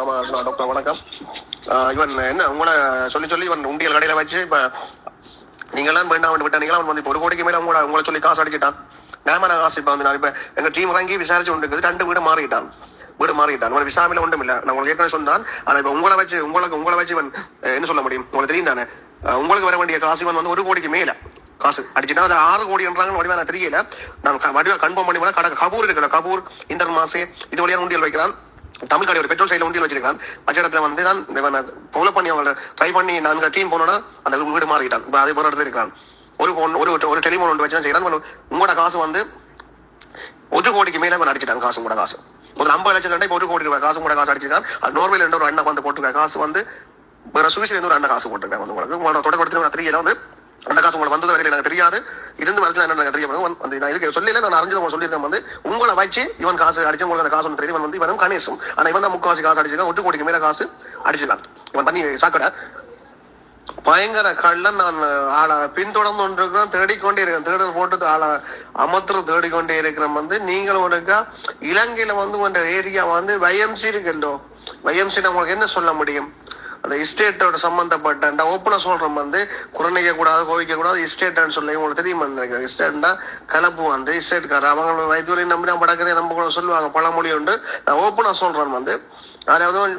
Ramakrishna doctor வணக்கம். ஆஹ் இவன் என்ன உங்களை சொல்லி சொல்லி இவன் உண்டியல் கடையில வச்சு இப்ப நீங்களாம் வேண்டாம் விட்டு நீங்களாம் அவன் வந்து இப்போ ஒரு கோடிக்கு மேல உங்களை உங்களை சொல்லி காசு அடிச்சிட்டான். நியாயமான காசு இப்ப வந்து நான் இப்ப எங்க டீம் இறங்கி விசாரிச்சு கொண்டு இருக்குது. ரெண்டு வீடு மாறிட்டான். வீடு மாறிட்டான். உங்களை விசாமில ஒன்றும் இல்லை. நான் உங்களுக்கு ஏற்கனவே சொன்னான். ஆனால் இப்போ உங்களை வச்சு உங்களுக்கு உங்களை வச்சு இவன் என்ன சொல்ல முடியும்? உங்களுக்கு தெரியும் தானே? உங்களுக்கு வர வேண்டிய காசு இவன் வந்து ஒரு கோடிக்கு மேலே காசு அடிச்சுட்டா அது ஆறு கோடி என்றாங்கன்னு வடிவா நான் தெரியல. நான் வடிவா கன்ஃபார்ம் பண்ணி கடை கபூர் இருக்கிற கபூர் இந்த மாசே இது வழியாக உண்டியல் வைக்கிறான். தமிழ் கடை ஒரு பெட்ரோல் சைடில் உண்டியல் வச்சிருக்கான் வச்ச இடத்துல வந்து தான் இவன் பொல பண்ணி அவங்கள ட்ரை பண்ணி நான்கு டீம் போனோன்னா அந்த வீடு மாறிட்டான் இப்போ அதே போல இடத்துல இருக்கிறான் ஒரு ஃபோன் ஒரு ஒரு டெலிஃபோன் ஒன்று வச்சு தான் செய்கிறான் உங்களோட காசு வந்து ஒரு கோடிக்கு மேலே அவன் அடிச்சிட்டான். காசு கூட காசு. முதல்ல ஐம்பது லட்சம் தண்டை இப்போ ஒரு கோடி ரூபாய் காசு கூட காசு அடிச்சிருக்கான். அது நோர்வேல இருந்து ஒரு அண்ணன் வந்து போட்டுருக்க காசு வந்து வேற சுவிஸ்ல இருந்து ஒரு அண்ணன் காசு போட்டுருக்காங்க வந்து உங்களுக்கு உங்களோட தொடர்படுத்தி தெரியல வந்து அந்த காசு உங்களுக்கு வந்தது வரையில எனக்கு தெரியாது. இருந்து வரத்துல என்ன எனக்கு தெரிய வந்து நான் இருக்க சொல்லல நான் அறிஞ்சது உங்களுக்கு சொல்லியிருக்கேன் வந்து உங்களை வச்சு இவன் காசு அடிச்சு உங்களுக்கு அந்த காசு ஒன்று தெரியும் வந்து இவனும் கணேசும் ஆனால் இவன் தான் முக்காவாசி காசு அடிச்சிருக்கான். ஒட்டு கோடிக்கு மேல காசு அடிச்சிருக்கான். இவன் பண்ணி சாக்கடை. பயங்கர கள்ளன் நான் ஆளை பின்தொடர்ந்து கொண்டிருக்கிறேன். தேடிக்கொண்டே இருக்கேன் தேடல் போட்டு ஆள அமர்த்து தேடிக்கொண்டே இருக்கிறேன் வந்து. நீங்களும் ஒருக்கா இலங்கையில வந்து உங்க ஏரியா வந்து வைஎம்சி இருக்குல்லோ வயம்சி உங்களுக்கு என்ன சொல்ல முடியும்? அந்த எஸ்டேட்டோட சம்பந்தப்பட்ட ஓப்பனாக சொல்கிறோம் வந்து குறைநிக்க கூடாது கோவிக்க கூடாது எஸ்டேட்னு சொல்லி உங்களுக்கு தெரியுமா நினைக்கிறேன். எஸ்டேட்னா கலப்பு வந்து எஸ்டேட்கார அவங்க வைத்தியரை நம்பி நம்ம படக்கதை நம்ம கூட சொல்லுவாங்க பழமொழி உண்டு. நான் ஓப்பனாக சொல்கிறேன் வந்து அதாவது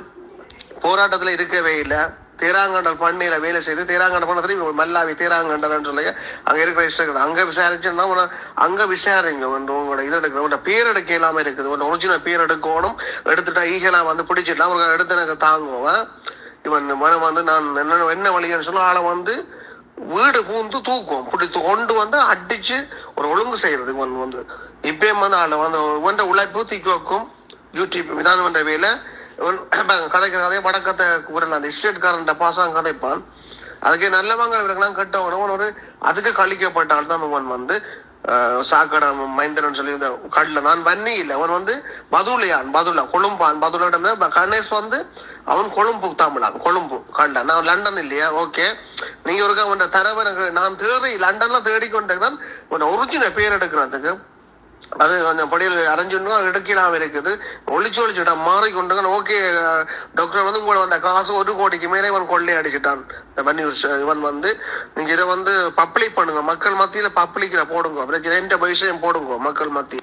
போராட்டத்தில் இருக்கவே இல்லை. தேராங்கண்டல் பண்ணையில வேலை செய்து தேராங்கண்டல் பண்ண திரும்பி மல்லாவி தேராங்கண்டல் சொல்லி அங்க இருக்கிற இஷ்டம் அங்க விசாரிச்சுன்னா உன- அங்க விசாரிங்க உங்களோட இது எடுக்கிற உங்களோட பேர் எடுக்க இல்லாம இருக்குது. ஒன்று ஒரிஜினல் பேர் எடுக்கணும் எடுத்துட்டா ஈகலா வந்து பிடிச்சிடலாம். அவங்க எடுத்து எனக்கு தாங்குவேன் இவன் மனம் வந்து நான் என்ன என்ன வழின்னு சொல்ல ஆளை வந்து வீடு பூந்து தூக்கும். பிடித்து கொண்டு வந்து அடிச்சு ஒரு ஒழுங்கு செய்யறது இவன் வந்து. இப்பயும் வந்து ஆளை வந்து இவன் உழைப்பு தீக்கி வைக்கும். யூடியூப் விதானம் என்ற வேலை இவன் கதைக்க கதையை வடக்கத்தை கூறல அந்த இஸ்டேட்காரன் பாசாங்க கதைப்பான். அதுக்கு நல்லவங்க இவனுக்கெல்லாம் கெட்டவன் அவன் ஒரு அதுக்கு கழிக்கப்பட்டால் தான் இவன் வந்து. சாக்கடை மைந்தரன் சொல்லி கடல நான் வன்னி இல்லை. அவன் வந்து பதுலையான் பதுலா கொழும்பான் பதுலிடம் கணேஷ் வந்து அவன் கொழும்பு தமிழான் கொழும்பு கண்டன் நான் லண்டன் இல்லையா? ஓகே. நீங்க ஒரு அவன் தரவனுக்கு நான் தேடி லண்டன்ல தேடிக்கொண்டேன். உன் ஒரிஜினல் பேர் எடுக்கிறதுக்கு. அது கொஞ்சம் படியில் அரைஞ்சுன்னா எடுக்கலாம் இருக்குது. ஒளிச்சு ஒளிச்சுட்டா மாறிக்கொண்டு ஓகே டாக்டர் வந்து உங்களை வந்த காசு ஒரு கோடிக்கு மேலே இவன் கொள்ளை அடிச்சிட்டான். இந்த பன்னியூர் இவன் வந்து நீங்க இதை வந்து பப்ளிக் பண்ணுங்க. மக்கள் மத்தியில பப்ளிக்ல போடுங்க. பிரச்சனை எந்த விஷயம் போடுங்க மக்கள் மத்தியில்.